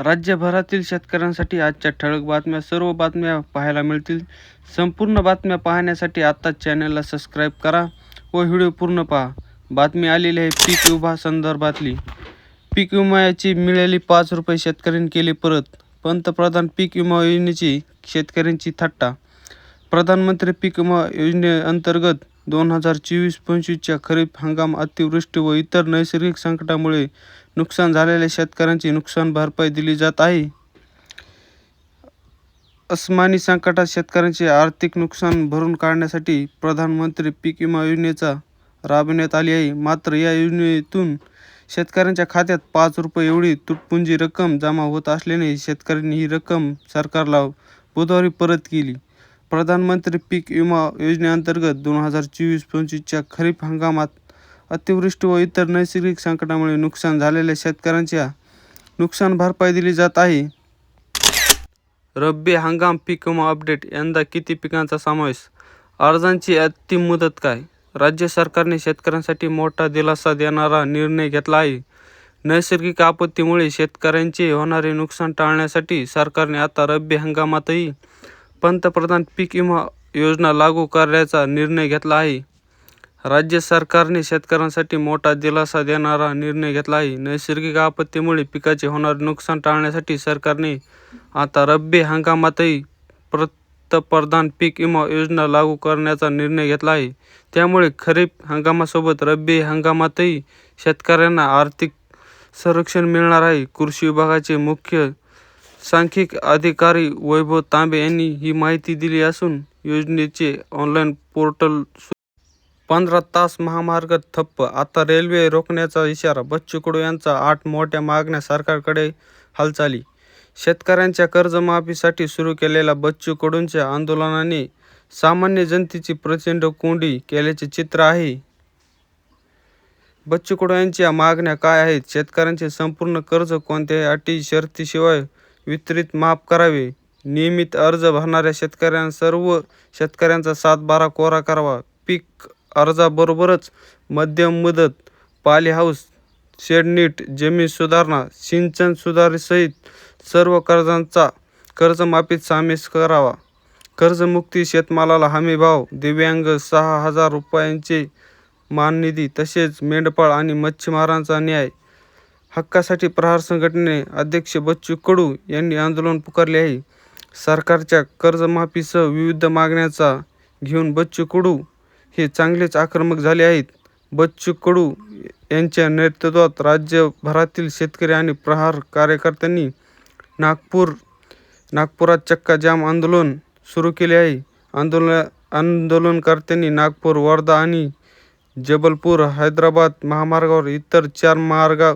राज्यभरातील शेतकऱ्यांसाठी आजच्या ठळक बातम्या सर्व बातम्या पाहायला मिळतील. संपूर्ण बातम्या पाहण्यासाठी आत्ताच चॅनलला सबस्क्राईब करा व व्हिडिओ पूर्ण पहा. बातमी आलेली आहे पीक विमा संदर्भातली. पीक विम्याची मिळाली पाच रुपये शेतकऱ्यांनी केले परत. पंतप्रधान पीक विमा योजनेची शेतकऱ्यांची थट्टा. प्रधानमंत्री पीक विमा योजनेअंतर्गत दोन हजार चोवीस पंचवीसच्या खरीप हंगाम अतिवृष्टी व इतर नैसर्गिक संकटामुळे नुकसान झालेल्या शेतकऱ्यांची नुकसान भरपाई दिली जात आहे. अस्मानी संकटात शेतकऱ्यांचे आर्थिक नुकसान भरून काढण्यासाठी प्रधानमंत्री पीक विमा योजनेचा राबविण्यात आली आहे. मात्र या योजनेतून शेतकऱ्यांच्या खात्यात पाच रुपये एवढी तुटपुंजी रक्कम जमा होत असल्याने शेतकऱ्यांनी ही रक्कम सरकारला बुधवारी परत केली. प्रधानमंत्री पीक विमा योजनेअंतर्गत दोन हजार चोवीस पंचवीसच्या खरीप हंगामात अतिवृष्टी व इतर नैसर्गिक संकटामुळे नुकसान झालेल्या शेतकऱ्यांच्या नुकसान भरपाई दिली जात आहे. रब्बी हंगाम पीक विमा अपडेट. यंदा किती पिकांचा समावेश? अर्जांची अंतिम मुदत काय? राज्य सरकारने शेतकऱ्यांसाठी मोठा दिलासा देणारा निर्णय घेतला आहे. नैसर्गिक आपत्तीमुळे शेतकऱ्यांचे होणारे नुकसान टाळण्यासाठी सरकारने आता रब्बी हंगामातही पंतप्रधान पीक विमा योजना लागू करण्याचा निर्णय घेतला आहे. राज्य सरकारने शेतकऱ्यांसाठी मोठा दिलासा देणारा निर्णय घेतला आहे. नैसर्गिक आपत्तीमुळे पिकाचे होणारे नुकसान टाळण्यासाठी सरकारने आता रब्बी हंगामातही पंतप्रधान पीक विमा योजना लागू करण्याचा निर्णय घेतला आहे. त्यामुळे खरीप हंगामासोबत रब्बी हंगामातही शेतकऱ्यांना आर्थिक संरक्षण मिळणार आहे. कृषी विभागाचे मुख्य सांख्यिक अधिकारी वैभव तांबे यांनी ही माहिती दिली असून योजनेचे ऑनलाईन पोर्टल पंधरा तास महामार्ग ठप्प. आता रेल्वे रोखण्याचा इशारा बच्चू कडू यांचा. आठ मोठ्या मागण्या सरकारकडे हालचाली. शेतकऱ्यांच्या कर्जमाफीसाठी सुरू केलेल्या बच्चू कडूंच्या आंदोलनाने सामान्य जनतेची प्रचंड कोंडी केल्याचे चित्र आहे. बच्चू कडू यांच्या मागण्या काय आहेत? शेतकऱ्यांचे संपूर्ण कर्ज कोणत्याही अटी शर्तीशिवाय वितरित माफ करावे. नियमित अर्ज भरणाऱ्या शेतकऱ्यांना सर्व शेतकऱ्यांचा सातबारा कोरा करावा. पीक अर्जाबरोबरच मध्यम मुदत पाली हाऊस शेडनीट जमीन सुधारणा सिंचन सुधारसहित सर्व कर्जांचा कर्जमाफीत सामील करावा. कर्जमुक्ती शेतमालाला हमी भाव दिव्यांग सहा हजार रुपयांचे माननिधी तसेच मेंढपाळ आणि मच्छीमारांचा न्याय हक्कासाठी प्रहार संघटने अध्यक्ष बच्चू कडू यांनी आंदोलन पुकारले आहे. सरकारच्या कर्जमाफीसह विविध मागण्यांचा घेऊन बच्चू कडू हे चांगलेच आक्रमक झाले आहेत. बच्चू कडू यांच्या नेतृत्वात राज्यभरातील शेतकरी आणि प्रहार कार्यकर्त्यांनी नागपूर नागपुरात चक्का जाम आंदोलन सुरू केले आहे. आंदोलन आंदोलनकर्त्यांनी नागपूर वर्धा आणि जबलपूर हैदराबाद महामार्गावर इतर चार मार्गा